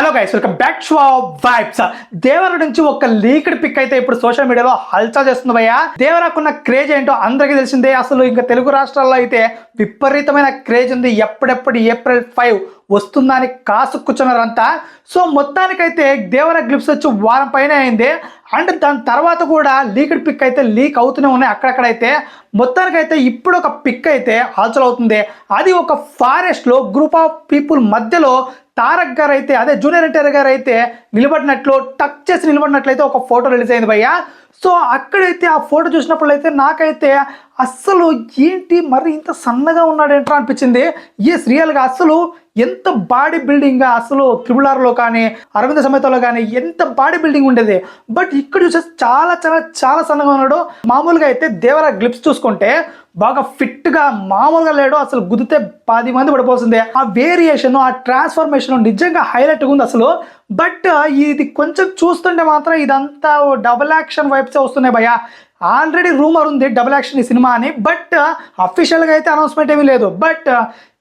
Hello guys welcome back to vibes Devara నుంచి ఒక leaked pick అయితే ఇప్పుడు సోషల్ మీడియాలో హల్చల్ చేస్తుంది భయ్య. దేవరాకున్న క్రేజ్ ఏంటో అందరికీ తెలిసిందే. అసలు ఇంకా తెలుగు రాష్ట్రాల్లో అయితే విపరీతమైన క్రేజ్ ఉంది. ఎప్పుడెప్పుడు ఏప్రిల్ ఫైవ్ వస్తుందని కాసు కూర్చున్నారంతా సో మొత్తానికైతే దేవర గ్లిప్స్ వచ్చి వారం పైన అయింది. అండ్ దాని తర్వాత కూడా లీక్డ్ పిక్ అయితే లీక్ అవుతూనే ఉన్నాయి అక్కడక్కడైతే. మొత్తానికైతే ఇప్పుడు ఒక పిక్ అయితే హల్చల్ అవుతుంది. అది ఒక ఫారెస్ట్లో గ్రూప్ ఆఫ్ పీపుల్ మధ్యలో తారక్ గారు అయితే అదే జూనియర్ ఎన్టీఆర్ గారు అయితే నిలబడినట్లు టచ్ చేసి నిలబడినట్లయితే ఒక ఫోటో రిలీజ్ అయింది భయ్య. సో అక్కడైతే ఆ ఫోటో చూసినప్పుడు అయితే నాకైతే అస్సలు ఏంటి మరి ఇంత సన్నగా ఉన్నాడేంట్రా అనిపించింది. ఎస్ రియల్గా అస్సలు ఎంత బాడీ బిల్డింగ్ అసలు త్రిబుల్ ఆర్లో కానీ అరవింద సమేతలో కానీ ఎంత బాడీ బిల్డింగ్ ఉండేది. బట్ ఇక్కడ చూసే చాలా చాలా చాలా సన్నగా ఉన్నాడు. మామూలుగా అయితే దేవర గ్లిప్స్ చూసుకుంటే బాగా ఫిట్గా మామూలుగా లేడు. అసలు గుద్దితే పది మంది పడిపోతుంది ఆ వేరియేషన్ ఆ ట్రాన్స్ఫర్మేషన్ నిజంగా హైలైట్గా ఉంది అసలు బట్ ఇది కొంచెం చూస్తుంటే మాత్రం ఇదంతా డబుల్ యాక్షన్ వైప్సే వస్తున్నాయి భయ్యా. ఆల్రెడీ రూమర్ ఉంది డబుల్ యాక్షన్ ఈ సినిమా అని బట్ అఫీషియల్గా అయితే అనౌన్స్మెంట్ ఏమీ లేదు. బట్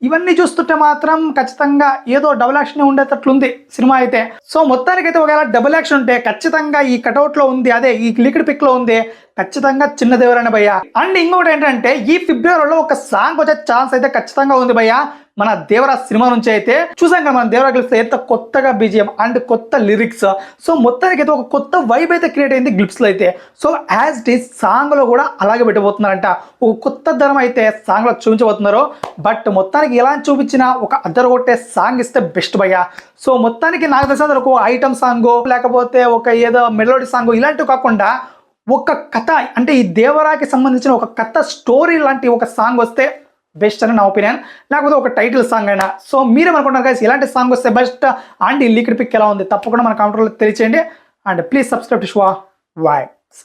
ఇవన్నీ చూస్తుంటే మాత్రం ఖచ్చితంగా ఏదో డబుల్ యాక్షన్ ఉండేటట్లుంది సినిమా అయితే. సో మొత్తానికైతే ఒకవేళ డబుల్ యాక్షన్ ఉంటే ఖచ్చితంగా ఈ కటౌట్లో ఉంది అదే ఈ లిక్విడ్ పిక్లో ఉంది ఖచ్చితంగా చిన్న దేవరని భయ్య. అండ్ ఇంకొకటి ఏంటంటే ఈ ఫిబ్రవరిలో ఒక సాంగ్ వచ్చే ఛాన్స్ అయితే ఖచ్చితంగా ఉంది భయ్య మన దేవరా సినిమా నుంచి అయితే. చూసాం కదా మన దేవరా గ్లిప్స్ ఎంత కొత్తగా బీజిఎం అండ్ కొత్త లిరిక్స్ సో మొత్తానికి అయితే ఒక కొత్త వైబ్ అయితే క్రియేట్ అయింది గ్లిప్స్లో అయితే. సో యాజ్ ఇట్ ఈస్ సాంగ్లో కూడా అలాగే పెట్టబోతున్నారంట. ఒక కొత్త ధరం అయితే సాంగ్లో చూపించబోతున్నారు. బట్ మొత్తానికి ఎలా చూపించినా ఒక అద్దరు కొట్టే సాంగ్ ఇస్తే బెస్ట్ భయ్యా. సో మొత్తానికి నాకు తెలిసిన ఒక ఐటమ్ సాంగ్ లేకపోతే ఒక ఏదో మెలోడీ సాంగ్ ఇలాంటివి కాకుండా ఒక కథ అంటే ఈ దేవరాకి సంబంధించిన ఒక కథ స్టోరీ లాంటి ఒక సాంగ్ వస్తే బెస్ట్ అని నా ఒపీనియన్ లేకపోతే ఒక టైటిల్ సాంగ్ అయినా. సో మీరేమనుకుంటున్నారు guys ఇలాంటి సాంగ్ వస్తే బెస్ట్ అండ్ ఈ లీక్డ్ పిక్ ఎలా ఉంది? తప్పకుండా మన కామెంట్లో తెలియచేయండి. అండ్ ప్లీజ్ సబ్స్క్రైబ్ టు షువా వాయ్